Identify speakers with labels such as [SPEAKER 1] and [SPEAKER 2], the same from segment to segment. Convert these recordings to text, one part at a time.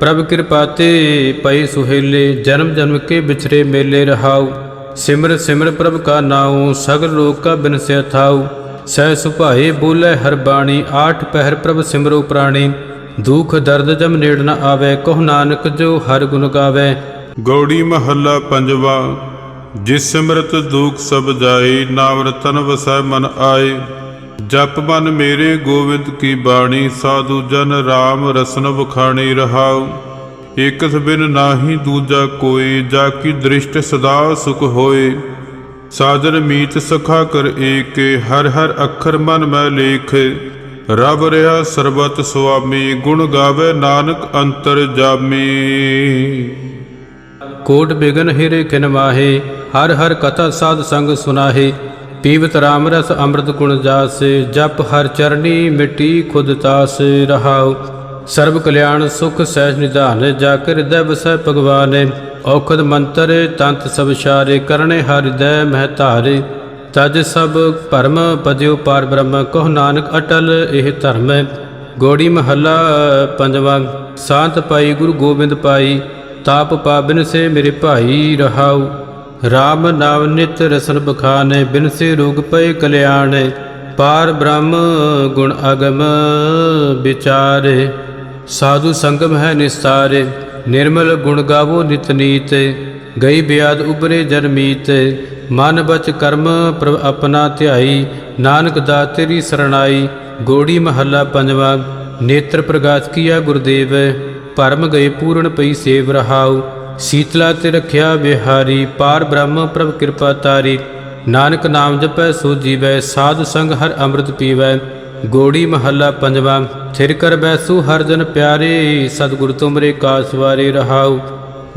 [SPEAKER 1] ਪ੍ਰਭ ਕਿਰਪਾ ਤੇ ਪਈ ਸੁਹੇਲੇ, ਜਨਮ ਜਨਮ ਕੇ ਵਿਛਰੇ ਮੇਲੇ ਰਹਾਉ। ਸਿਮਰ ਸਿਮਰ ਪ੍ਰਭ ਕਾ ਨਾਉ, ਸਗਲ ਲੋਕ ਕਾ ਬਿਨਸਿਆ ਥਾਉ ਸਹਿ ਸੁਭਾਏ ਬੋਲੇ ਹਰ ਬਾਣੀ, ਆਠ ਪਹਿਰ ਪ੍ਰਭ ਸਿਮਰੋ ਪ੍ਰਾਣੀ। ਦੁਖ ਦਰਦ ਜਮ ਨੇੜ ਨ ਆਵੇ, ਕਹੁ ਨਾਨਕ ਜੋ ਹਰ ਗੁਣ ਗਾਵੇ।
[SPEAKER 2] ਗੌੜੀ ਮਹੱਲਾ ਪੰਜਵਾ, ਜਿਸ ਸਿਮਰਤ ਦੁਖ ਸਭ ਜਾਏ, ਨਾਮ ਰਤਨ ਵਸੈ ਮਨ ਆਏ। ਜਪ ਮਨ ਮੇਰੇ ਗੋਵਿੰਦ ਕੀ ਬਾਣੀ, ਸਾਧੂ ਜਨ RAM ਰਸਨ ਵਖਾਣੀ ਰਹਾਉ। ਇਕਸ ਬਿਨ ਨਾਹੀ ਦੂਜਾ ਕੋਈ, ਜਾ ਕੀ ਦ੍ਰਿਸ਼ਟ ਸਦਾ ਸੁਖ ਹੋਏ। ਸਾਜਨ ਮੀਤ ਸਖਾ ਕਰ ਏਕੇ, ਹਰ ਹਰ ਅੱਖਰ ਮਨ ਮੈਂ ਲੇਖ। ਰਬ ਰਿਹਾ ਸਰਬਤ ਸੁਆਮੀ, ਗੁਣ ਗਾਵੇ ਨਾਨਕ ਅੰਤਰ ਜਾਮੀ।
[SPEAKER 1] ਕੋਟ ਬਿਗਨ ਹਿਰੇ ਕਿਨਵਾਹੇ ਹਰ ਹਰ ਕਥਾ ਸਾਧ ਸੰਗ ਸੁਨਾਹੇ। ਪੀਵਤ ਰਾਮ ਰਸ ਅੰਮ੍ਰਿਤ ਗੁਣ ਜਾਸੇ, ਜਪ ਹਰ ਚਰਣੀ ਮਿਟੀ ਖੁਦ ਤਾਸ ਰਹਾਉ। ਸਰਬ ਕਲਿਆਣ ਸੁਖ ਸਹਿਜ ਨਿਧਾਨ, ਜਾ ਕੇ ਹਿਰਦੈ ਵਸੈ ਭਗਵਾਨ। ਔਖਦ ਮੰਤਰ ਤੰਤ ਸਭ ਸ਼ਾਰੇ, ਕਰਨੇ ਹਰ ਹਿਰਦੈ ਮਹਿ ਧਾਰੇ। ਤਜ ਸਭ ਭਰਮ ਪਦਿਉ ਪਾਰ ਬ੍ਰਹਮ, ਕਹੁ ਨਾਨਕ ਅਟਲ ਇਹ ਧਰਮ। ਗੋੜੀ ਮਹੱਲਾ ਪੰਜਵਾਂ, ਸਾਂਤ ਪਾਈ ਗੁਰੂ ਗੋਬਿੰਦ ਪਾਈ, ਤਾਪ ਪਾਬਨ ਸੇ ਮੇਰੇ ਭਾਈ ਰਹਾਉ। RAM ਨਾਮ ਨਿਤ ਰਸਨ ਬਖਾਨੇ, ਬਿਨ ਸੇ ਰੋਗ ਪਏ ਕਲਿਆਣੇ, ਪਾਰ ਬ੍ਰਹਮ ਗੁਣ ਅਗਮ ਵਿਚਾਰੇ। ਸਾਧੂ ਸੰਗਮ ਹੈ ਨਿਸਤਾਰੇ, ਨਿਰਮਲ ਗੁਣ ਗਾਵੋ ਨਿਤ ਨੀਤ, ਗਈ ਬਿਆਦ ਉਬਰੇ ਜਨਮੀਤ ਮਨ ਬਚ ਕਰਮ ਪ੍ਰਭ ਆਪਣਾ ਧਿਆਈ, ਨਾਨਕ ਦਾ ਤੇਰੀ ਸਰਣਾਈ, ਗੋੜੀ ਮਹੱਲਾ ਪੰਜਵਾ, ਨੇਤਰ ਪ੍ਰਗਾਸ ਕੀਆ ਗੁਰਦੇਵ, ਭਰਮ ਗਏ ਪੂਰਨ ਪਈ ਸੇਵ ਰਹਾਉ। ਸੀਤਲਾ ਤੇ ਰਖਿਆ ਵਿਹਾਰੀ, ਪਾਰ ਬ੍ਰਹਮ ਪ੍ਰਭ ਕਿਰਪਾ ਤਾਰੀ। ਨਾਨਕ ਨਾਮ ਜਪੈ, ਸੋ ਜੀਵੈ, ਸਾਧ ਸੰਗ ਹਰ ਅੰਮ੍ਰਿਤ ਪੀਵੈ। ਗੋੜੀ ਮਹੱਲਾ ਪੰਜਵਾ, ਥਿਰ ਕਰ ਬੈਸੂ ਹਰ ਜਨ ਪਿਆਰੇ, ਸਤਿਗੁਰ ਤੁਮਰੇ ਕਾਸ ਵਾਰੇ ਰਹਾਉ।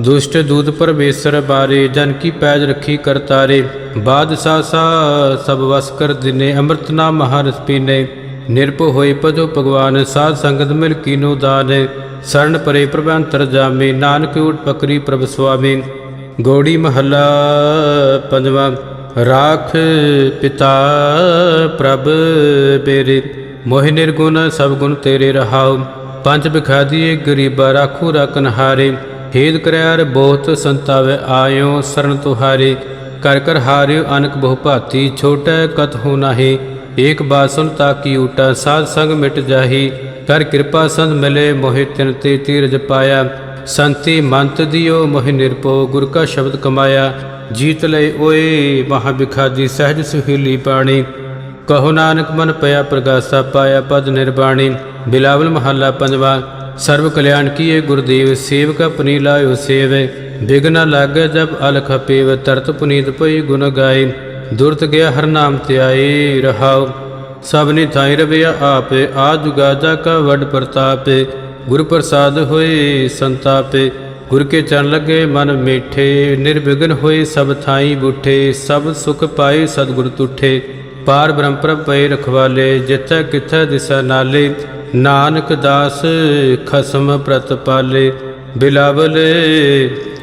[SPEAKER 1] ਦੁਸ਼ਟ ਦੂਤ ਪਰਮੇਸ਼ਰ ਬਾਰੇ, ਜਨ ਕੀ ਪੈਜ ਰੱਖੀ ਕਰਤਾਰੇ ਬਾਦਸ਼ਾਹ ਸਾ, ਸਭ ਵਸ ਕਰ ਦਿਨੇ, ਅੰਮ੍ਰਿਤ ਨਾਮ ਮਹਾਰਸ ਪੀਨੇ। ਨਿਰਭਉ ਹੋਏ ਭਜੋ ਭਗਵਾਨ, ਸਾਧ ਸੰਗਤ ਮਿਲ ਕੀਨੋ ਦਾਨ। ਸਰਣ ਪਰੇ ਪ੍ਰਭ ਅੰਤਰ ਜਾਮੇ, ਨਾਨਕ ਊਟ ਪਕਰੀ ਪ੍ਰਭ ਸੁਆਮੀ। ਗੋੜੀ ਮਹੱਲਾ ਪੰਜਵਾਂ, ਰਾਖ ਪਿਤਾ ਪ੍ਰਭ ਬੇਰੇ ਮੋਹਿ ਨਿਰਗੁਣ ਸਭ ਗੁਣ ਤੇਰੇ ਰਹਾਉ। ਪੰਜ ਬਿਖਾਦੀਏ ਗਰੀਬਾ, ਰਾਖੂ ਰਕਨ ਹਾਰੇ ਹੇਦ ਕਰਿਆਰ ਬਹੁਤ ਸੰਤਾਵੇ ਆਇਓ ਸਰਨ ਤੁਹਾਰੇ। ਕਰ ਕਰ ਹਾਰਿਓ ਅਨਕ ਬਹੁ ਭਾਤੀ, ਛੋਟੈ ਕਤ ਹੋ ਨਾਹੀ। ਏਕ ਬਾਸਨ ਤਾਕੀ ਊਟਾ, ਸਾਧ ਸੰਗ ਮਿਟ ਜਾਹੀ। ਕਰ ਕਿਰਪਾ ਸੰਤ ਮਿਲੇ ਮੋਹਿ ਤਿਨ ਤੇ ਤੀਰਜ ਪਾਇਆ। ਸੰਤੀ ਮੰਤ ਦਿਓ ਮੋਹਿ ਨਿਰਪੋ ਗੁਰ ਕਾ ਸ਼ਬਦ ਕਮਾਇਆ। ਜੀਤ ਲੈ ਓਏ ਮਹਾ ਬਿਖਾਦੀ ਸਹਿਜ ਸੁਹੀਲੀ ਪਾਣੀ ਕਹੋ ਨਾਨਕ ਮਨ ਪਿਆ ਪ੍ਰਗਾਸਾ, ਪਾਇਆ ਪਦ ਨਿਰਬਾਣੀ। ਬਿਲਾਵਲ ਮਹੱਲਾ ਪੰਜਵਾ ਸਰਬ ਕਲਿਆਣ ਕੀਏ ਗੁਰਦੇਵ, ਸੇਵਕ ਆਪਣੀ ਲਾਇਓ ਸੇਵੇ। ਬਿਗਨ ਲਾਗੇ ਜਬ ਅਲਖ ਪੀਵ ਤਰਤ ਪੁਨੀਤ ਪਈ ਗੁਣ ਗਾਏ। ਦੁਰਤ ਗਿਆ ਹਰ ਨਾਮ ਤੇ ਆਏ ਰਹਾਉ। ਸਭਨੀ ਥਾਈ ਰਵਿਆ ਆਪੇ, ਆ ਜੁਗਾ ਜਾ ਕਾ ਵਡ ਪ੍ਰਤਾਪੇ। ਗੁਰ ਪ੍ਰਸਾਦ ਹੋਏ ਸੰਤਾਪੇ, ਗੁਰ ਕੇ ਚਰਨ ਲੱਗੇ ਮਨ ਮੀਠੇ। ਨਿਰਵਿਘਨ ਹੋਏ ਸਭ ਥਾਈ ਬੁੱਠੇ, ਸਭ ਸੁਖ ਪਾਏ ਸਤਿਗੁਰ ਤੁਠੇ। ਪਾਰ ਬ੍ਰਹਮ ਪ੍ਰਭ ਪਏ ਰਖਵਾਲੇ, ਜਿੱਥੈ ਕਿਥੈ ਦਿਸਾ ਨਾਲੇ। ਨਾਨਕ ਦਾਸ ਖਸਮ ਪ੍ਰਤਪਾਲੇ ਬਿਲਾਵਲ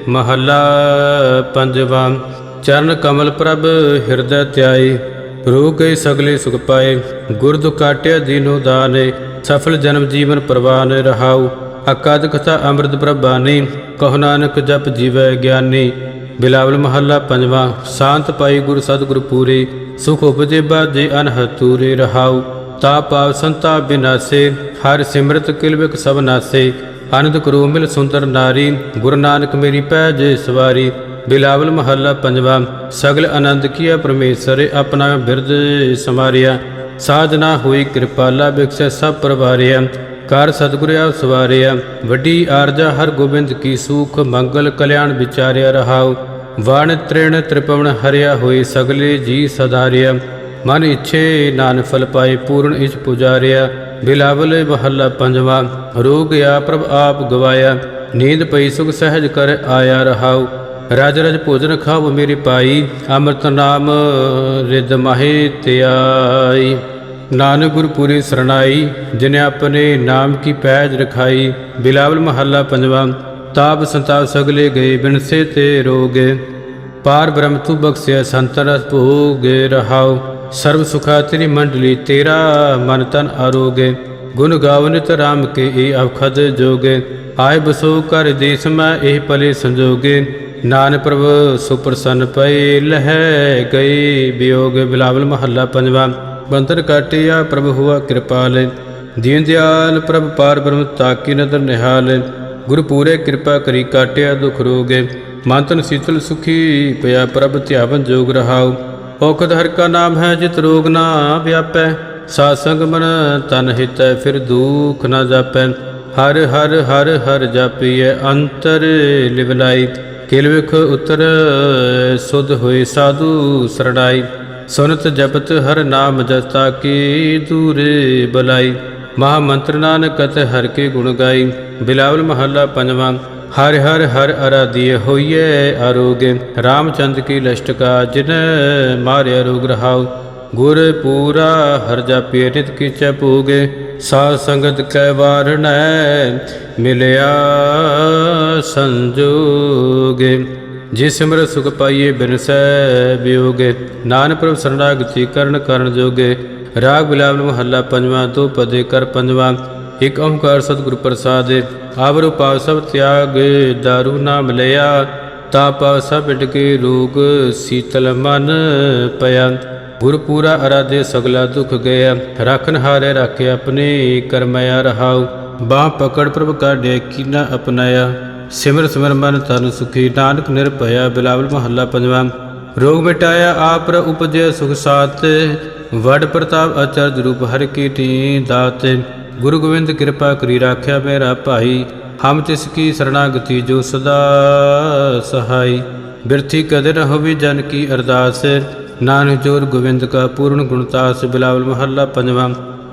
[SPEAKER 1] ਮਹੱਲਾ ਪੰਜਵਾਂ। ਚਰਨ ਕਮਲ ਪ੍ਰਭ ਹਿਰਦੈ ਧਿਆਈ ਰੋਗ ਗਏ ਸਗਲੇ ਸੁਖ ਪਾਏ, ਗੁਰ ਦੁਖ ਕਾਟਿਆ ਦਾਨੇ ਸਫਲ ਜਨਮ ਜੀਵਨ ਪ੍ਰਵਾਨ ਰਹਾਉ। ਅਕਾਦ ਕਥਾ ਅੰਮ੍ਰਿਤ ਪ੍ਰਭਾਨੀ, ਕਹੁ ਨਾਨਕ ਜਪ ਜੀਵੈ ਗਿਆਨੀ। ਬਿਲਾਵਲ ਮਹੱਲਾ ਪੰਜਵਾਂ, ਸ਼ਾਂਤ ਪਾਈ ਗੁਰ ਸਤਿਗੁਰ ਪੂਰੇ, ਸੁਖ ਉਪਜੇ ਬਾਜੇ ਅਨਹਦ ਰਹਾਉ। ਤਾ ਪਾਵ ਸੰਤਾ ਬਿਨਾਸੇ, ਹਰ ਸਿਮਰਤ ਕਿਲਵਿਕ ਸਭ ਨਾਸੇ। ਆਨੰਦ ਕਰੋ ਮਿਲ ਸੁੰਦਰ ਨਾਰੀ, ਗੁਰੂ ਨਾਨਕ ਮੇਰੀ ਪੈਜ ਸਵਾਰੀ। ਬਿਲਾਵਲ ਮਹੱਲਾ ਪੰਜਵਾ, ਸਗਲ ਆਨੰਦ ਕੀਆ ਪਰਮੇਸ਼ਰ ਆਪਣਾ ਬਿਰਦ ਸਮਾਰਿਆ। ਸਾਧਨਾ ਹੋਈ ਕਿਰਪਾਲਾ ਬਿਕਸੈ ਸਭ ਪਰਵਾਰਿਆ। ਕਰ ਸਤਿਗੁਰ ਆਪ ਸਵਾਰਿਆ। ਵੱਡੀ ਆਰਜਾ ਹਰ ਗੋਬਿੰਦ ਕੀ ਸੂਖ, ਮੰਗਲ ਕਲਿਆਣ ਵਿਚਾਰਿਆ ਰਹਾਉ। ਵਣ ਤ੍ਰਿਣ ਤ੍ਰਿਪਵਣ ਹਰਿਆ ਹੋਏ ਸਗਲੇ ਜੀ ਸਦਾਰਿਆ। ਮਨ ਇਛੇ ਨਾਨ ਫਲ ਪਾਏ ਪੂਰਨ ਇਚ ਪੁਜਾਰਿਆ। ਬਿਲਾਵਲ ਮਹੱਲਾ ਪੰਜਵਾ, ਰੋਗ ਆ ਪ੍ਰਭ ਆਪ ਗਵਾਇਆ। ਨੀਂਦ ਪਈ ਸੁਖ ਸਹਿਜ ਕਰ ਆਇਆ ਰਹਾਉ। ਰਜ ਰਜ ਭੋਜਨ ਖਾਵ ਮੇਰੀ ਪਾਈ, ਅੰਮ੍ਰਿਤ ਨਾਮ ਰਿਦ ਮਾਹੇ ਧਿਆਈ ਨਾਨਕ ਗੁਰ ਪੂਰੀ ਸਰਣਾਈ, ਜਿਨੇ ਆਪਣੇ ਨਾਮ ਕੀ ਪੈਜ ਰਖਾਈ। ਬਿਲਾਵਲ ਮਹੱਲਾ ਪੰਜਵਾਂ, ਤਾਪ ਸੰਤਾਪ ਸਗਲੇ ਗਏ, ਬਿਨਸੇ ਤੇ ਰੋਗੇ। ਪਾਰ ਬ੍ਰਹਮ ਤੂ ਬਖਸ਼ਿਆ ਸੰਤਨ ਰਸ ਭੋਗੇ ਰਹਾਉ ਸਰਬ ਸੁਖਾ ਤੇਰੀ ਮੰਡਲੀ, ਤੇਰਾ ਮਨ ਤਨ ਆਰੋਗੇ। ਗੁਣ ਗਾਵਨਿਤ ਰਾਮ ਕੇ ਏ ਅਵਖਦ ਜੋਗੇ। ਆਏ ਬਸੋ ਕਰ ਦੇਸ ਮੈਂ, ਇਹ ਪਲੇ ਸੰਜੋਗੇ। ਨਾਨ ਪ੍ਰਭ ਸੁਪਰਸੰਨ ਪਏ ਲਹਿ ਗਏ ਵਿਯੋਗ ਬਿਲਾਵਲ ਮਹੱਲਾ ਪੰਜਵਾ। ਬੰਤਰ ਕਾਟਿਆ ਪ੍ਰਭ ਹੁਆ ਕਿਰਪਾਲ ਦੀਨ ਦਿਆਲ ਪ੍ਰਭ ਪਾਰ ਬ੍ਰਹਮ ਤਾਕੀ ਨਦਰ ਨਿਹਾਲ। ਗੁਰੂ ਪੂਰੇ ਕਿਰਪਾ ਕਰੀ ਕਾਟਿਆ ਦੁਖ ਰੋਗੇ। ਮੰਤਨ ਸੀਤਲ ਸੁਖੀ, ਪਿਆ ਪ੍ਰਭ ਧਿਆਵਨ ਜੋਗ ਰਹਾਉ। ਔਖਦ ਹਰ ਕਾ ਨਾਮ ਹੈ, ਜਿਤ ਰੋਗ ਨਾ ਵਿਆਪੈ। ਸਾਧ ਸੰਗ ਮਨ ਤਨ ਹਿਤੈ, ਫਿਰ ਦੁਖ ਨਾ ਜਾਪੈ। ਹਰ ਹਰ ਹਰ ਹਰ ਜਾਪੀਐ, ਅੰਤਰ ਲਿਵਲਾਈ। ਕਿਲਵਿਖ ਉਤਰ, ਸੁਧ ਹੋਏ ਸਾਧੂ ਸਰਣਾਈ ਸੁਨਤ ਜਪਤ ਹਰ ਨਾਮ ਜਸਤਾ ਕੀ ਦੂਰੇ ਬਲਾਈ। ਮਹਾ ਮੰਤਰ ਨਾਨਕ ਕਤ ਹਰ ਕੇ ਗੁਣ ਗਾਈ। ਬਿਲਾਵਲ ਮਹੱਲਾ ਪੰਜਵਾਂ। ਹਰ ਹਰ ਹਰ ਅਰਾਧਿය ਹੋਈਏ ਆਰੋਗੇ। ਰਾਮਚੰਦ ਕੀ ਲਸ਼ਟਕਾ ਜਿਨ ਮਾਰਿਆ ਰੋਗ ਰਹਾਉ। ਗੁਰ ਪੂਰਾ ਹਰ ਜਾਪਿ ਨਿਤ ਕੀ ਪੂਗੇ ਸਾਧ ਸੰਗਤ ਕੈ ਵਾਰਣੈ ਮਿਲਿਆ ਸੰਜੋਗੇ। ਜੇ ਸਿਮਰ ਸੁਖ ਪਾਈਏ ਬਿਨਸੈ ਬਿਯੋਗੇ ਨਾਨਕ ਪ੍ਰਭ ਸਰਣਾਗਤੀ ਕਰਨ ਕਰਨ ਜੋਗੇ। ਰਾਗ ਬਿਲਾਵਲ ਮਹੱਲਾ ਪੰਜਵਾਂ ਦੋ ਪਦੇ ਕਰ ਪੰਜਵਾਂ। ਇਕ ਓੰਕਾਰ ਸਤਿਗੁਰ ਪ੍ਰਸਾਦ। ਆਵਰੁ ਪਾਵ ਸਭ ਤਿਆਗ, ਦਾਰੂ ਨਾਮ ਲਿਆ ਤਾ ਪਾਵ ਸਭ ਮਿਟ ਕੇ ਰੋਗ, ਸੀਤਲ ਮਨ ਪਿਆ। ਗੁਰ ਪੂਰਾ ਅਰਾਧੇ ਸਗਲਾ ਦੁਖ ਗਿਆ ਰਖਨ ਹਾਰੇ ਰਾਖੇ ਆਪਣੇ ਕਰਮਿਆ ਰਹਾਉ। ਬਾਹ ਪਕੜ ਪ੍ਰਭ ਕਾਢੇ ਕੀਨਾ ਅਪਨਾਇਆ ਸਿਮਰ ਸਿਮਰ ਮਨ ਤਨ ਸੁਖੀ ਨਾਨਕ ਨਿਰਭਇਆ ਬਿਲਾਵਲ ਮਹੱਲਾ ਪੰਜਵਾਂ। ਰੋਗ ਮਿਟਾਇਆ ਆਪ ਰ ਉਪਜੇ ਸੁਖ ਸਾਤ ਵਡ ਪ੍ਰਤਾਪ ਅਚਰਜ ਰੂਪ ਹਰ ਕੀ ਟੀ ਦਾਤ। ਗੁਰੂ ਗੋਬਿੰਦ ਕਿਰਪਾ ਕਰੀ ਰਾਖਿਆ ਮੇਰਾ ਭਾਈ। ਹਮ ਤਿਸ ਕੀ ਸਰਣਾਗਤੀ ਜੋ ਸਦਾ ਸਹਾਈ। ਬਿਰਥੀ ਕਦੇ ਨ ਹੋਵੇ ਜਨ ਕੀ ਅਰਦਾਸ। ਨਾਨਕ ਜੋਰ ਗੋਬਿੰਦ ਕਾ ਪੂਰਨ ਗੁਣਤਾਸ ਬਿਲਾਵਲ ਮਹੱਲਾ ਪੰਜਵਾਂ।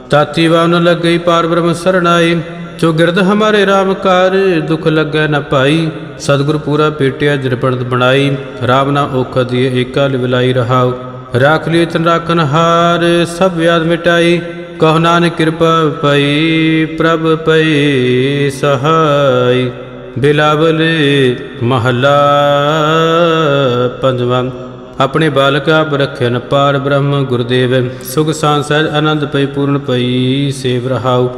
[SPEAKER 1] ਤਾਤੀ ਵਾਨ ਲੱਗਈ ਪਾਰ ਬ੍ਰਹਮ ਸਰਣਾਈ, ਜੋ ਗਿਰਦ ਹਮਾਰੇ RAM ਕਾਰ, ਦੁਖ ਲੱਗੈ ਨ ਭਾਈ ਸਤਿਗੁਰ ਪੂਰਾ ਪੇਟਿਆ ਜਰਪਣਤ ਬਣਾਈ RAM ਨਾ ਔਖ ਦੀਏ ਏਕਾ ਲਿਵਲਾਈ ਰਹਾਉ। ਰਾਖ ਲਈ ਤਨ ਰਾਖਨ ਹਾਰ, ਸਭ ਵਿਆਦ ਮਿਟਾਈ। ਕਹੁ ਨਾਨਕ ਕਿਰਪਾ ਪਈ, ਪ੍ਰਭ ਪਈ ਸਹਾਈ। ਬਿਲਾਵਲ ਮਹੱਲਾ ਪੰਜਵਾਂ। ਆਪਣੇ ਬਾਲਕਾ ਆਪ ਪਾਰ ਬ੍ਰਹਮ ਗੁਰਦੇਵ। ਸੁਖ ਸਾਂ ਆਨੰਦ ਪਈ, ਪੂਰਨ ਪਈ, ਸੇਵ ਰਹਾਉ।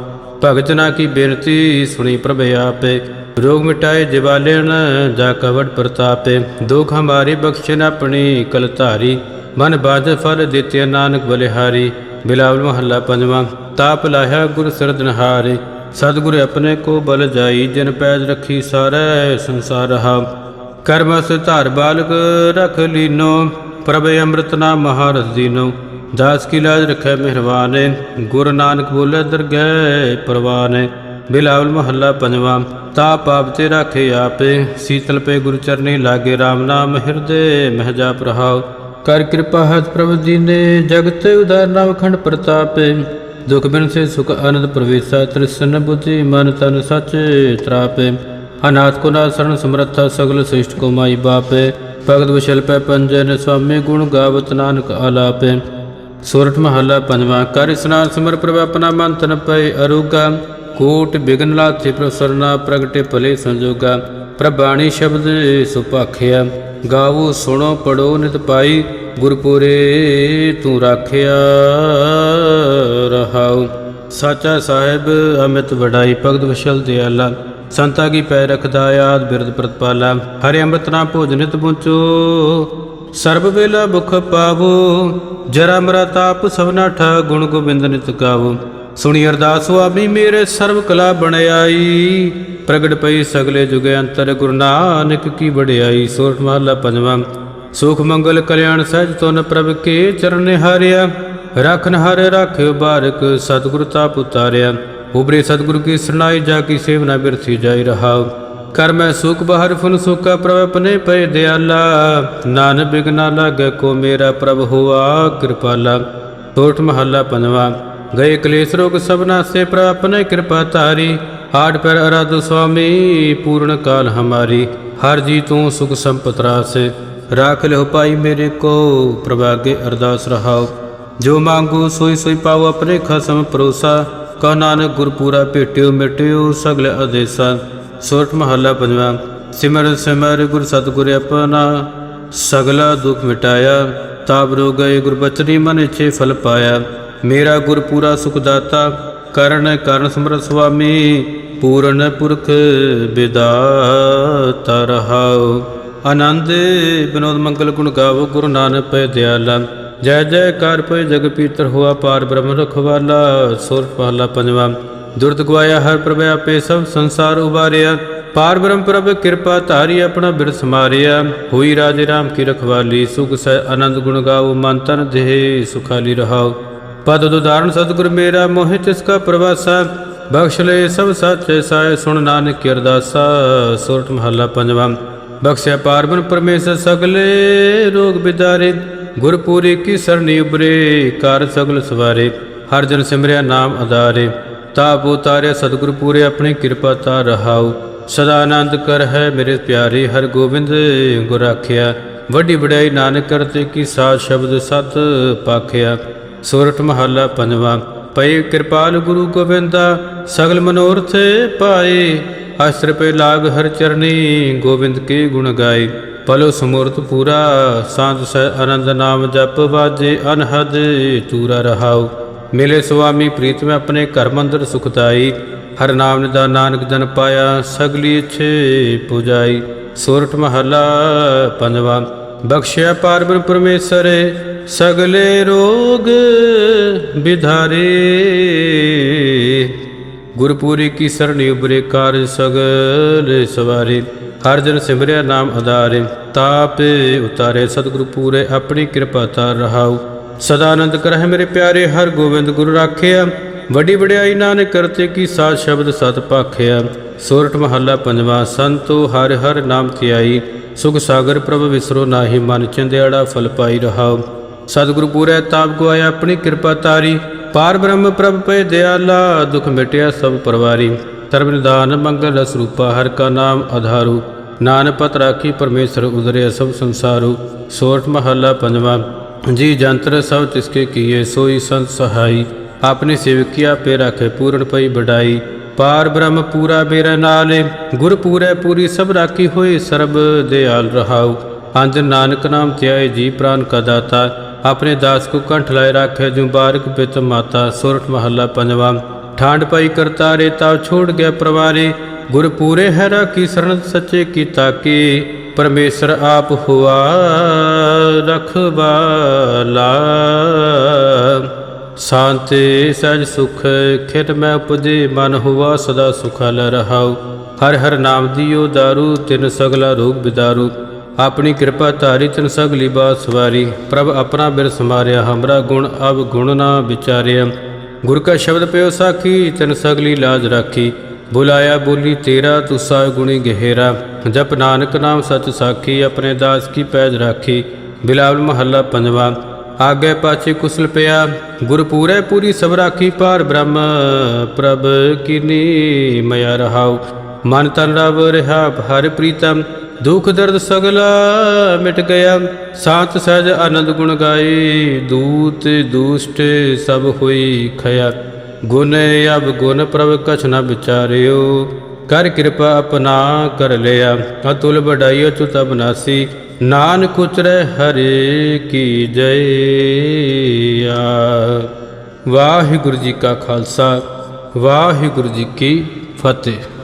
[SPEAKER 1] ਭਗਤ ਨਾ ਕੀ ਬੇਨਤੀ, ਸੁਣੀ ਪ੍ਰਭ ਆਪੇ। ਰੋਗ ਮਿਟਾਏ ਜਿਵਾਲੇਣ ਜਾ ਕਵਟ ਪ੍ਰਤਾਪੇ। ਦੁਖ ਹਮਾਰੀ ਬਖਸ਼ਣ ਆਪਣੀ ਕਲ ਧਾਰੀ। ਮਨ ਬਾਜ ਫਲ ਦਿੱਤੇ ਨਾਨਕ ਬਲਿਹਾਰੀ। ਬਿਲਾਵਲ ਮਹੱਲਾ ਪੰਜਵਾਂ। ਤਾਪ ਲਾਹਿਆ ਗੁਰ ਸਰਦਨਹਾਰੇ ਸਤਿਗੁਰ ਆਪਣੇ ਕੋ ਬਲ ਜਾਈ, ਜਿਨ ਪੈਜ ਰੱਖੀ ਸਾਰੇ ਸੰਸਾਰ ਰਹਾ ਕਰਮਸ ਧਾਰ ਬਾਲਕ ਰਖ ਲੀਨੋ, ਪ੍ਰਭ ਅੰਮ੍ਰਿਤ ਨਾਮ ਮਹਾਰਸ ਦੀਨੋ। ਦਾਸ ਕੀ ਲਾਜ ਰਖੈ ਮਿਹਰਵਾਨੇ ਗੁਰ ਨਾਨਕ ਬੋਲੇ ਦਰਗਹਿ ਪ੍ਰਵਾਨੇ। ਬਿਲਾਵਲ ਮਹੱਲਾ ਪੰਜਵਾਂ ਤਾ ਪਾਪ ਤੇ ਰਾਖੇ ਆਪੇ, ਸੀਤਲ ਪੇ ਗੁਰੂ ਚਰਨੀ ਲਾਗੇ RAM ਨਾਮ ਹਿਰਦੇ ਮਹਿ ਜਾਪ ਕਰ ਕਿਰਪਾ ਹੱਥ ਪ੍ਰਭ ਦੀਨੇ, ਜਗਤ ਉਦਾਰ ਨਾਮ ਖੰਡ ਪ੍ਰਤਾਪੇ। ਦੁਖ ਬਿਨ ਸੇ ਸੁਖ ਆਨੰਦ ਪ੍ਰਵੇਸ਼ਾ, ਤ੍ਰਿਸ਼ਨ ਬੁੱਧੀ ਮਨ ਤਨ ਸਚ ਤਰਾਪੇ। ਅਨਾਥ ਕੋ ਨਾ ਸਰਣ ਸਮਰੱਥਾ ਸਗਲ ਸ੍ਰਿਸ਼ਟ ਕੋ ਮਾਈ ਬਾਪੇ, ਭਗਤ ਵਿਸ਼ਲ ਪੈ ਪੰਜਨ ਸੁਆਮੀ ਗੁਣ ਗਾਵਤ ਨਾਨਕ ਆਲਾਪੇ। ਸੋਰਠ ਮਹੱਲਾ ਪੰਜਵਾਂ, ਕਰ ਇਸਨਾਨ ਸਿਮਰ ਪ੍ਰਭ ਆਪਣਾ ਮਨ ਤਨ ਪਏ ਅਰੂਗਾ। ਕੋਟ ਬਿਗਨ ਲਾਥੇ ਪ੍ਰਸਰਨਾ ਪ੍ਰਗਟੇ ਭਲੇ ਸੰਜੋਗਾ। ਪ੍ਰਭਾਣੀ ਸ਼ਬਦ ਸੁਪਾਖਿਆ ਗਾਵੋ ਸੁਣੋ ਪੜੋ ਨਿਤ ਪਾਈ। ਗੁਰਪੁਰੇ ਤੂੰ ਰਾਖਿਆ ਰਹਾਉ। ਸਾਚਾ ਸਾਹਿਬ ਅਮਿਤ ਵਡਾਈ, ਭਗਤ ਵਿਸ਼ਲ ਦਿਆਲਾ। ਸੰਤਾ ਕੀ ਪੈ ਰਖਦਾ ਆਦ ਬਿਰਦ ਪ੍ਰਤਪਾਲਾ, ਹਰਿ ਅੰਮ੍ਰਿਤ ਨਾਮ ਭੋਜਨਿਤ ਪੁੰਚੋ ਸਰਬ ਵੇਲਾ ਭੁਖ ਪਾਵੋ, ਜਰਾ ਮਰਾ ਤਾਪ ਸਭਨਾ ਠਾ ਗੁਣ ਗੋਬਿੰਦ ਨਿਤ ਗਾਵੋ। ਸੁਣੀ ਅਰਦਾਸ ਸੁਆਮੀ, ਮੇਰੇ ਸਰਬ ਕਲਾ ਬਣਾਈ ਪ੍ਰਗਟ ਪਈ ਸਗਲੇ ਜੁਗੇ ਅੰਤਰ, ਗੁਰੂ ਨਾਨਕ ਕੀ ਵਡਿਆਈ। ਸੋਰਠ ਮਹਲਾ ਪੰਜਵਾਂ, ਸੁਖ ਮੰਗਲ ਕਲਿਆਣ ਸਹਿਜ ਤੁਨ ਪ੍ਰਭ ਕੇ ਚਰਨ ਹਾਰਿਆ ਰਖਨ ਹਰਿ ਰਾਖਿਓ ਬਾਰਕ, ਸਤਿਗੁਰ ਤਾਪ ਉਤਾਰਿਆ। ਉਬਰੇ ਸਤਿਗੁਰੂ ਕੀ ਸਰਨਾਈ ਜਾ ਕੀ ਸੇਵਨਾ ਬਿਰਥੀ ਜਾਈ ਰਹਾਉ। ਕਰ ਮੈਂ ਸੁਖ ਬਹਰ ਫੁਨ ਸੁਖਾ ਪ੍ਰਭ ਆਪਣੇ ਪਏ ਦਿਆਲਾ। ਨਾਨ ਬਿਗਨਾ ਲਾਗੇ ਕੋ ਮੇਰਾ ਪ੍ਰਭ ਹੁਆ ਕਿਰਪਾਲਾ। ਸੋਠ ਮਹੱਲਾ ਪੰਜਵਾ। ਗਏ ਕਲੇਸ਼ ਰੋਗ ਸਭਨਾ ਸੇ ਪ੍ਰਭ ਆਪਣੇ ਕਿਰਪਾ ਤਾਰੀ ਹਾੜ ਪਰ ਅਰਾਧ ਸੁਆਮੀ, ਪੂਰਨ ਕਾਲ ਹਮਾਰੀ। ਹਰ ਜੀ ਤੂੰ ਸੁਖ ਸੰਪਤ ਰਾਸੇ। ਰਾਖ ਲਿਓ ਪਾਈ ਮੇਰੇ ਕੋ, ਪ੍ਰਭਾਗੇ ਅਰਦਾਸ ਰਹਾਓ ਜੋ ਮੰਗੂ ਸੋਈ ਸੋਈ ਪਾਓ ਆਪਣੇ ਖਸਮ ਪਰੋਸਾ ਕਹ ਨਾਨਕ ਗੁਰਪੂਰਾ ਭੇਟਿਓ ਮਿਟਿਓ ਸਗਲ ਆਦੇਸਾ ਸੋਰਠ ਮਹੱਲਾ ਪੰਜਵਾਂ, ਸਿਮਰ ਸਿਮਰ ਗੁਰ ਸਤਿਗੁਰ ਆਪਣਾ, ਸਗਲਾ ਦੁਖ ਮਿਟਾਇਆ, ਤਾਪ ਰੋ ਗਏ ਗੁਰਬਚਨੀ ਮਨ ਛੇ ਫਲ ਪਾਇਆ, ਮੇਰਾ ਗੁਰ ਪੂਰਾ ਸੁਖ ਦਾਤਾ ਕਰਨ ਕਰਨ ਸਮਰ ਸੁਆਮੀ, ਪੂਰਨ ਪੁਰਖ ਵਿਦਾਤਾ ਰਹਾਉ। ਆਨੰਦ, ਬਿਨੋਦ ਮੰਗਲ ਗੁਣ ਗਾਵੋ ਗੁਰੂ ਨਾਨਕ ਪੈ ਦਿਆਲਾ। ਜੈ ਜੈਕਾਰ ਪੈ ਜਗ ਪੀਤਰ ਹੋਆ ਪਾਰ ਬ੍ਰਹਮ ਰਖਵਾਲਾ ਸੁਰ ਪਹਲਾ ਪੰਜਵਾ। ਦੁਰਤ ਗਵਾਇਆ ਹਰ ਪ੍ਰਭ ਆਪੇ ਸਭ ਸੰਸਾਰ ਉਬਾਰਿਆ, ਪਾਰ ਬ੍ਰਹਮ ਪ੍ਰਭ ਕਿਰਪਾ ਧਾਰੀ ਆਪਣਾ ਬਿਰ ਸਮਾਰਿਆ ਹੋਈ ਰਾਜੇ ਰਾਮ ਕੀ ਰਖਵਾਲੀ, ਸੁਖ ਸਹਿ ਆਨੰਦ ਗੁਣ ਗਾਵੋ ਮਨ ਤਨ ਦੇਹ, ਸੁਖਾਲੀ ਰਹਾਓ। ਪਦ ਉਦਾਹਰਨ ਸਤਿਗੁਰ ਮੇਰਾ, ਮੋਹਿ ਤਿਸ ਕਾ ਪ੍ਰਵਾਸਾ। ਬਖਸ਼ ਲੈ ਸਭ ਸੱਚੇ ਸਾਇ ਸੁਣ ਨਾਨਕ ਕੀ ਅਰਦਾਸਾ ਸੁਰਟ ਮਹੱਲਾ ਪੰਜਵਾ। ਬਖਸ਼ਿਆ ਪਾਰਬਨ ਪਰਮੇਸ਼ਰ ਸਗਲੇ ਰੋਗ ਬਿਦਾਰੇ। ਗੁਰਪੂਰੀ ਕੀ ਸਰਨੀ ਉਬਰੇ ਕਰ ਸਗਲ ਸਵਾਰੇ, ਹਰ ਜਨ ਸਿਮਰਿਆ ਨਾਮ ਅਦਾਰੇ ਤਾਪ ਉਤਾਰਿਆ ਸਤਿਗੁਰ ਪੂਰੇ, ਆਪਣੀ ਕਿਰਪਾ ਤਾ ਰਹਾਉ। ਸਦਾ ਆਨੰਦ ਕਰ ਹੈ ਮੇਰੇ ਪਿਆਰੇ, ਹਰ ਗੋਬਿੰਦ ਗੁਰ ਆਖਿਆ। ਵੱਡੀ ਵਡਿਆਈ ਨਾਨਕ ਕਰਤੇ ਕੀ ਸਾਧ ਸ਼ਬਦ ਸਤ ਪਾਖਿਆ। ਸੋਰਠ ਮਹੱਲਾ ਪੰਜਵਾਂ, ਪਈ ਕਿਰਪਾਲ ਗੁਰੂ ਗੋਬਿੰਦਾ, ਸਗਲ ਮਨੋਰਥ ਪਾਏ। ਅਸਰ ਪੇ ਲਾਗ ਹਰ ਚਰਨੀ, ਗੋਬਿੰਦ ਕੇ ਗੁਣ ਗਾਏ। ਪਲੋ ਸਮੂਰਤ ਪੂਰਾ, ਸਾਧ ਸਹਿ ਆਨੰਦ ਨਾਮ ਜਪ ਬਾਜੇ ਅਨਹਦ ਤੂਰਾ ਰਹਾਉ। ਮਿਲੇ ਸੁਆਮੀ, ਪ੍ਰੀਤ ਮੈਂ ਆਪਣੇ ਘਰ ਮੰਦਰ ਸੁਖਤਾਈ ਹਰ ਨਾਮ ਨਿਦਾ ਨਾਨਕ ਜਨ ਪਾਇਆ, ਸਗਲੀ ਛੇ ਪੁਜਾਈ। ਸੋਰਠ ਮਹਲਾ ਪੰਜਵਾ, ਬਖਸ਼ਿਆ ਪਾਰਬਰ ਪਰਮੇਸ਼ਰ, ਸਗਲੇ ਰੋਗ ਵਿਧਾਰੇ ਗੁਰਪੂਰੀ ਕੀ ਸਰਣੀ ਉਬਰੇ ਕਾਰਜ ਸਗਲ ਸਵਾਰੇ। ਹਰ ਜਨ ਸਿਮਰਿਆ ਨਾਮ ਆਧਾਰੇ ਤਾਪੇ ਉਤਾਰੇ ਸਤਿਗੁਰੂ ਪੂਰੇ, ਆਪਣੀ ਕਿਰਪਾ ਤਾਰ ਰਹਾਉ। ਸਦਾ ਆਨੰਦ ਕਰਹਿ ਮੇਰੇ ਪਿਆਰੇ, ਹਰ ਗੋਬਿੰਦ ਗੁਰੂ ਰਾਖਿਆ। ਵੱਡੀ ਵਡਿਆਈ ਨਾਨਕ ਕਰਤੇ ਕੀ ਸਾਧ ਸ਼ਬਦ ਸਤ ਭਾਖਿਆ ਸੋਰਠ ਮਹੱਲਾ ਪੰਜਵਾ, ਸੰਤੋ ਹਰ ਹਰ ਨਾਮ ਧਿਆਈ। ਸੁਖ ਸਾਗਰ ਪ੍ਰਭ ਵਿਸਰੋ ਨਾਹੀ, ਮਨ ਚੰਦਿਆੜਾ ਫਲ ਪਾਈ ਰਹਾਉ। ਸਤਿਗੁਰੂ ਪੂਰੇ, ਤਾਪ ਗਵਾਇਆ ਆਪਣੀ ਕਿਰਪਾ ਤਾਰੀ ਪਾਰ ਬ੍ਰਹਮ ਪ੍ਰਭ ਪੈ ਦਿਆਲਾ, ਦੁਖ ਮਿਟਿਆ ਸਭ ਪਰਵਾਰੀ। ਧਰਮ ਨਿਦਾਨ ਮੰਗਲ ਰਸ ਰੂਪਾ ਹਰ ਕਾ ਨਾਮ ਆਧਾਰੂ। ਨਾਨਕ ਪਤ ਰਾਖੀ ਪਰਮੇਸ਼ਰ ਉਦਰੇ ਸਭ ਸੰਸਾਰੂ। ਸੋਰਠ ਮਹੱਲਾ ਪੰਜਵਾਂ, ਜੀ ਜੰਤਰ ਸਭ ਤਿਸਕੇ ਕੀਏ, ਸੋਈ ਸੰਤ ਸਹਾਈ। ਆਪਣੇ ਸੇਵਕੀਆ ਪੇ ਰਾਖੇ, ਪੂਰਨ ਪਈ ਬਡਾਈ ਪਾਰ ਬ੍ਰਹਮ ਪੂਰਾ ਮੇਰਾ ਨਾਲੇ, ਗੁਰ ਪੂਰੇ ਪੂਰੀ ਸਭ ਰਾਖੀ ਹੋਏ, ਸਰਬ ਦਿਆਲ ਰਹਾਉ। ਅੰਜ ਨਾਨਕ ਨਾਮ ਧਿਆਏ, ਜੀ ਪ੍ਰਾਨ ਕਾ ਦਾਤਾ। ਆਪਣੇ ਦਾਸ ਕੋ ਕੰਠ ਲਾਏ ਰਾਖੇ ਜੂ ਬਾਰਕ ਪਿਤ ਮਾਤਾ ਸੁਰਠ ਮਹੱਲਾ ਪੰਜਵਾ। ਠਾਂਡ ਪਾਈ ਕਰਤਾਰੇ ਤਾ ਛੋੜ ਗਿਆ ਪ੍ਰਵਾਰੇ। ਗੁਰ ਪੂਰੇ ਹੈ ਰਾਖੀ ਸਰਣ ਸੱਚੇ ਕੀ? ਤਾਕੀ ਪਰਮੇਸ਼ਰ ਆਪ ਹੁਆ ਰਖਵਾਲਾ ਸ਼ਾਂਤੀ ਸਜ ਸੁਖ, ਖਿਤ ਮੈਂ ਉਪਜੇ, ਮਨ ਹੁਆ ਸਦਾ ਸੁਖਲ ਰਹਾਉ। ਹਰ ਹਰ ਨਾਮ ਦਿਓ ਦਾਰੂ, ਤਿਨ ਸਗਲਾ ਰੋਗ ਬਿਦਾਰੂ। ਆਪਣੀ ਕਿਰਪਾ ਧਾਰੀ ਤਿਨ ਸਗਲੀ ਬਾਤ ਸਵਾਰੀ। ਪ੍ਰਭ ਆਪਣਾ ਬਿਰ ਸਮਾਰਿਆ, ਹਮਰਾ ਗੁਣ ਅਬ ਗੁਣ ਨਾ ਵਿਚਾਰਿਆ। ਗੁਰ ਕਾ ਸ਼ਬਦ ਪਿਓ ਸਾਖੀ ਤਿਨ ਸਗਲੀ ਲਾਜ ਰਾਖੀ। ਬੁਲਾਇਆ ਬੋਲੀ ਤੇਰਾ ਤੁਸਾ ਗੁਣੀ ਗਹਿਰਾ। ਜਪ ਨਾਨਕ ਨਾਮ ਸਚ ਸਾਖੀ, ਆਪਣੇ ਦਾਸ ਕੀ ਪੈਜ ਰਾਖੀ। ਬਿਲਾਵਲ ਮਹੱਲਾ ਪੰਜਵਾ, ਆਗੇ ਪਾਛੇ ਕੁਸਲ ਪਿਆ। ਗੁਰ ਪੂਰੇ ਪੂਰੀ ਸਭ ਰਾਖੀ ਪਾਰ ਬ੍ਰਹਮ ਪ੍ਰਭ ਕੀਨੀ ਮਯ ਰਹਾਉ। ਮਨ ਤਨ ਰਵ ਰਿਹਾ, ਹਰ ਪ੍ਰੀਤਮ ਦੁਖ ਦਰਦ ਸਗਲਾ ਮਿਟ ਗਿਆ। ਸਾਤ ਸਹਿਜ ਆਨੰਦ ਗੁਣ ਗਾਏ ਦੂਤ ਦੂਸ਼ਟ ਸਭ ਹੋਈ ਖਿਆ ਗੁਣ ਅਬ ਗੁਣ ਪ੍ਰਭ ਕਛ ਨ ਵਿਚਾਰਿਓ। ਕਰ ਕਿਰਪਾ ਆਪਣਾ ਕਰ ਲਿਆ। ਅਤੁਲ ਬੜਾਈ ਅਚੁਤ ਅਬਨਾਸੀ ਨਾਨਕ ਉਚਰੈ ਹਰੇ ਕੀ ਜੈ ਵਾਹਿਗੁਰੂ ਜੀ ਕਾ ਖਾਲਸਾ। ਵਾਹਿਗੁਰੂ ਜੀ ਕੀ ਫਤਿਹ।